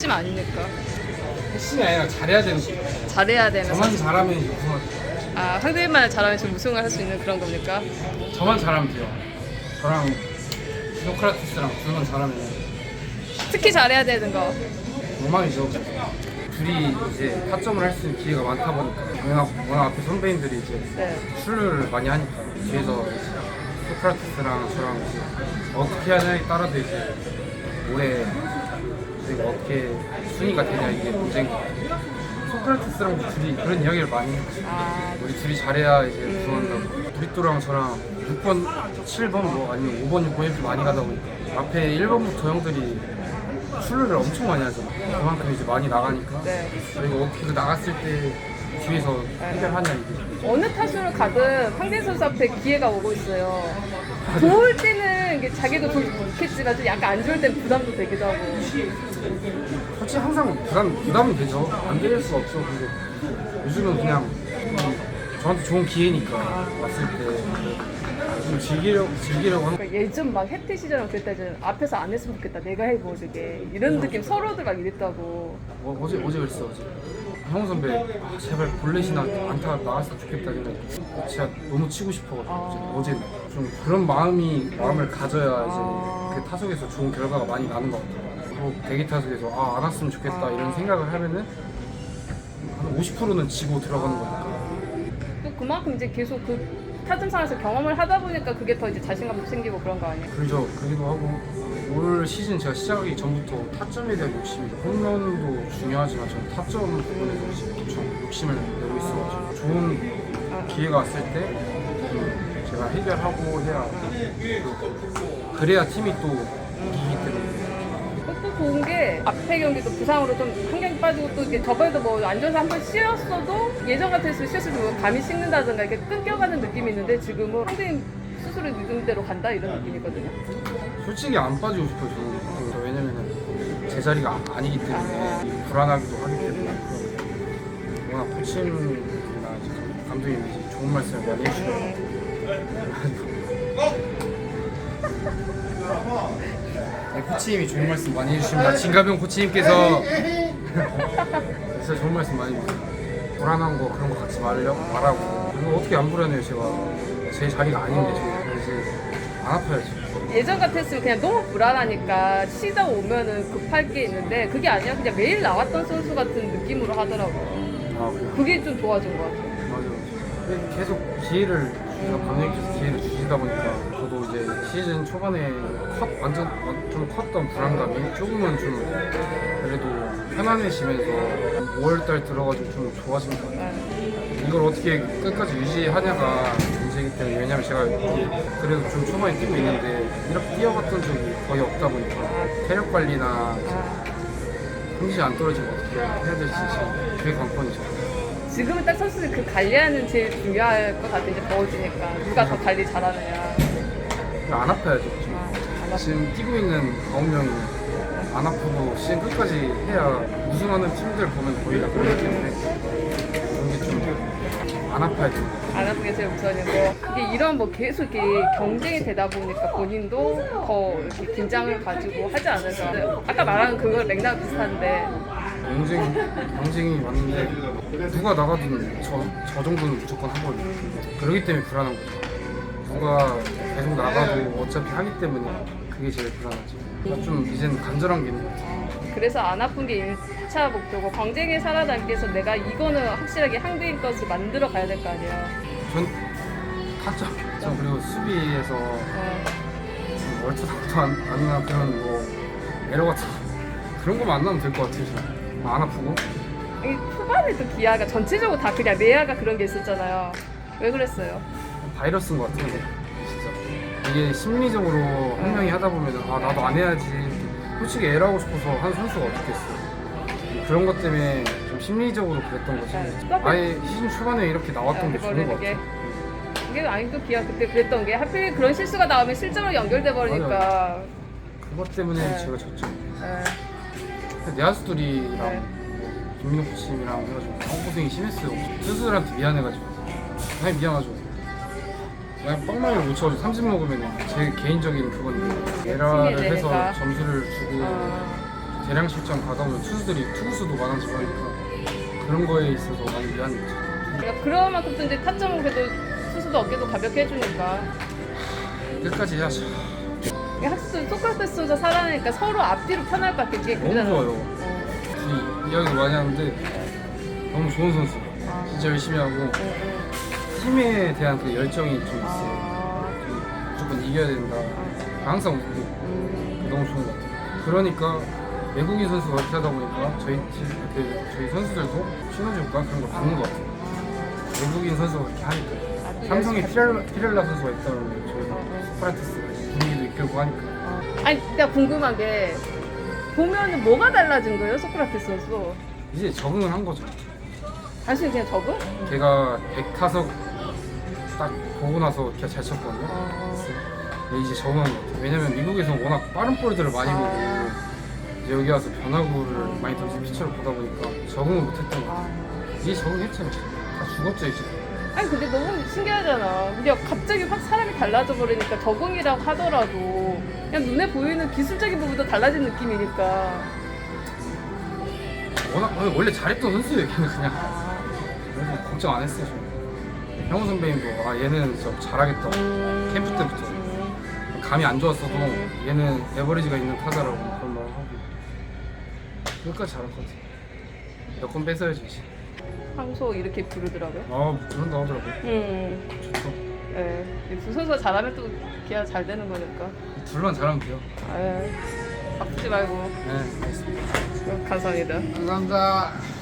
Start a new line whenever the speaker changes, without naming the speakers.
핵심 아닙니까?
핵심이 아니라 잘해야 되는 거예요.
잘해야 되는
저만
선수.
잘하면 이제 우승할
아 상대만 잘하면 지금 우승을 할 수 있는 그런 겁니까?
저만 잘하면 돼요. 저랑 소크라테스랑 둘만 잘하면
특히 잘해야 되는 거.
로망이죠. 둘이 이제 타점을 할 수 있는 기회가 많다 보니까 워낙, 워낙 앞에 선배님들이 이제
네.
출루를 많이 하니까 뒤에서 이제 소크라테스랑 저랑 이제 어떻게 하냐에 따라서 이제 올해 이제 어떻게 순위가 되냐 이게 같아요. 소크라테스랑 둘이 그런 이야기를 많이 해요.
아
우리 둘이 잘해야 이제 우승한다고 브리또랑 저랑 6번, 7번 뭐 아니면 5번, 6번 이렇게 많이 가다 보니까 앞에 1번부터 형들이 출루를 엄청 많이 하잖아 그만큼 이제 많이 나가니까
네.
저희가 어떻게 그 나갔을 때 뒤에서 해결하냐 이게
어느 타수를 가든 황대 선수 앞에 기회가 오고 있어요. 좋을 때는 이게 자기도 좋겠지만 좀 약간 안 좋을 때는 부담도 되기도 하고.
솔직히 항상 부담, 부담은 되죠 안 될 수가 없어 근데 요즘은 그냥 음, 저한테 좋은 기회니까 왔을 때좀 즐기려고, 즐기려고 하는
그러니까 예전 막 혜태 시절랑 그럴 때는 앞에서 안 했으면 좋겠다. 내가 해보게 이런 느낌 서로들 막 이랬다고.
어, 어제 어제 그랬어 어제 형 선배 아, 제발 볼넷이나 안타 나왔으면 좋겠다 생각 진짜 너무 치고 싶어가지고
아.
어제 좀 그런 마음이 마음을 가져야
아.
이제 그 타석에서 좋은 결과가 많이 나는 것 같아요 그리고 대기 타석에서 아 안 왔으면 좋겠다
아.
이런 생각을 하면은 한 50%는 지고 들어가는 거니까
또 그만큼 이제 계속 그 타점 상에서 경험을 하다 보니까 그게 더 이제 자신감도 생기고 그런 거 아니에요?
그러죠 그러기도 하고 올 시즌 제가 시작하기 전부터 타점에 대한 욕심이 홈런도 중요하지만 저는 타점 부분에서 엄청 욕심을 내고 있어가지고 좋은 기회가 왔을 때 음, 제가 해결하고 해야 그- 그래야 팀이 또 이기기 때문에
또 좋은 게 앞에 경기도 부상으로 좀 한 경기 빠지고 또 이게 저번에도 뭐안 좋아서 한 번 쉬었어도 예전 같았으면 쉬었을 때 감이 식는다든가 이렇게 끊겨가는 느낌이 있는데 지금은 상대인 스스로 믿은 대로 간다 이런 느낌이거든요.
솔직히 안 빠지고 싶어요 저는 그 왜냐면은 제 자리가 아- 아니기 때문에 불안하기도 하기 때문에 워낙 코치님이나 감독님이 좋은 말씀을 많이 해주셔서 네, 코치님이 좋은 말씀 많이 해주십니다. 진가병 코치님께서 진짜 좋은 말씀 많이 해주세요. 불안한 거 그런 거 말려 말하고. 그리고 어떻게 안 불안해요 제가. 제 자리가 아닌데 안 아파야지.
예전 같았으면 그냥 너무 불안하니까 쉬다 오면은 급할 게 있는데 그게 아니라 그냥 매일 나왔던 선수 같은 느낌으로 하더라고요.
아 그래요?
그게 좀 좋아진 것 같아요.
맞아요. 계속 기회를 주시다 감독님께서 기회를 주시다 보니까 저도 이제 시즌 초반에 컸, 완전 완- 좀 컸던 불안감이 조금은 좀 그래도 편안해지면서 5월달 들어가지고 좀 좋아진 것 같아요.
네.
이걸 어떻게 끝까지 유지하냐가 문제이기 때문에 왜냐면 제가 그래도 좀 초반에 뛰고 있는데 이렇게 뛰어봤던 적이 거의 없다 보니까 체력 관리나
아,
컨디션 안 떨어지면 어떻게 해야 될지 지금 그게 관건이죠.
지금은 딱 선수들 그 관리하는 제일 중요할 것 같아 이제 더워지니까 누가 더 관리 잘하느냐.
안 아파야죠. 지금.
아, 안 아프-
지금 뛰고 있는 아홉 명이 안 아프고 시즌 끝까지 해야 우승하는 팀들 보면 거의 다 그러기 때문에 안 아파야 돼요.
안 아프게 제일 우선이고 이게 이런 뭐 계속 이렇게 경쟁이 되다 보니까 본인도 더 이렇게 긴장을 가지고 하지 않을까 아까 말한 그거 맥락 비슷한데
경쟁, 경쟁이 맞는데 누가 나가든 저, 저 정도는 무조건 하거든요. 그러기 때문에 불안한 거죠. 누가 계속 나가도 어차피 하기 때문에 그게 제일 불안하지. 그래서 좀 이제는 간절한 게 있는 것 같아요.
그래서 안 아픈 게 1차 목표고 경쟁에 살아남기 위해서 내가 이거는 확실하게 한국인 것을 만들어 가야 될 거 아니야
전 타점, 전 그리고 수비에서
어,
좀 얼토당토 안, 안 나, 그런 뭐 에러 같은 거. 그런 거만 안 나면 될 것 같아요. 저는. 안 아프고.
이 초반에도 기아가 전체적으로 다 그냥 내야가 그런 게 있었잖아요 왜 그랬어요?
바이러스인 것 같아요. 진짜. 이게 심리적으로 한 명이 하다 보면 아 나도 안 해야지. 솔직히 에러하고 싶어서 한 선수가 어떻겠어요. 그런 것 때문에 좀 심리적으로 그랬던 거지.
네.
아예 시즌 초반에 이렇게 나왔던 게 좋은 것
게.
같아요.
이게 아직도 기아 그때 그랬던 게 하필 그런 실수가 나오면 실점으로 연결돼 버리니까
그것 때문에
네.
제가 졌죠.
예.
내아수들이랑
네.
뭐 김민호 코치님이랑 해가지고 마음고생이 심했어요. 선수들한테 미안해가지고. 당연히 미안하죠. 그냥 빵만을 못 쳐가지고 삼진 먹으면 제 개인적인 그건데
팀의
해서. 점수를 주고
어,
대량 가다 보면 투수들이 투구수도 많아지고 하니까 그런 거에 있어서 많이 미안해.
그러니까 그런 만큼 또 이제 타점은 그래도 수수도 어깨도 가볍게 해주니까.
끝까지 해야죠.
이게 확실히 소크라테스가 살아내니까 서로 앞뒤로 편할 것 같아. 이게
너무
그잖아.
좋아요.
어.
이 이야기 많이 하는데 너무 좋은 선수.
아.
진짜 열심히 하고
어, 어.
팀에 대한 그 열정이 좀 있어요.
아.
좀 무조건 이겨야 된다. 항상 웃고
음.
너무 좋은 것 같아요. 그러니까 외국인 선수가 이렇게 하다 보니까 저희 팀, 그 저희 선수들도 시너지 효과 그런 걸 받는 것 같아요. 외국인 선수가 그렇게 하니까.
아, 또
삼성에
열심히
피렐라, 피렐라 선수가 있다면 저희
어, 어.
스파라티스가 분위기도 이끌고 하니까.
어. 아니, 내가 궁금한 게 보면은 뭐가 달라진 거예요, 소크라테스 선수?
이제 적응을 한 거죠.
단순히 그냥 적응?
걔가 100타석 딱 보고 나서 걔가 잘 쳤거든요.
어.
근데 이제 적응한 것 같아요. 왜냐면 미국에서는 워낙 빠른 볼들을 많이 보고
아.
이제 여기 와서 변화구를
어.
많이 던진 피처를 보다 보니까 적응을 못했던 것 같아요.
아.
이제 적응했잖아. 다 죽었죠 이제.
아니 근데 너무 신기하잖아. 이게 갑자기 확 사람이 달라져 버리니까 적응이라고 하더라도 그냥 눈에 보이는 기술적인 부분도 달라진 느낌이니까.
워낙 원래 잘했던 선수예요 걔는 그냥.
아.
그래서 걱정 안 했어요 저는. 형우 선배님도 아 얘는 진짜 잘하겠다.
음.
캠프 때부터.
음.
감이 안 좋았어도
음.
얘는 에버리지가 있는 타자라고 그런 말 하고 끝까지 잘할 것 같아. 여권 뺏어야지 이제.
황소 이렇게 부르더라고요.
아 그런다 하더라고.
음.
좋죠.
예. 이두 선수가 잘하면 또 기아 잘 되는 거니까.
둘만 잘하면 돼요.
아. 바쁘지 말고.
네 알겠습니다.
감사합니다.
감사합니다.